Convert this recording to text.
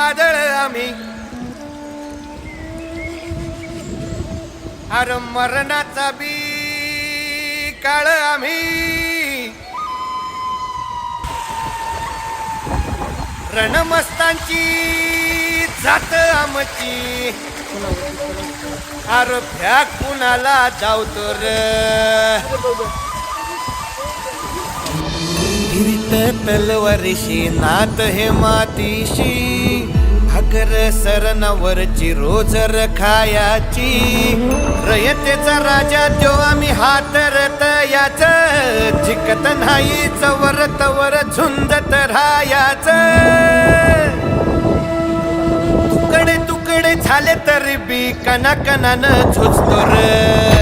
आम्ही. अर मरणाचा बी काळ आम्ही. रणमस्तांची जात आमची. अर भ्या कुणाला जाऊ तर? तलवारीशी नात हे मातीशी. भाकर सरणावरची रोज खायाची. रयतेचा राजा तो आम्ही हातरत याच. झिकत नाही चवर तवर झुंजत राहायाच. तुकडे तुकडे झाले तरी बी कना कनानं र.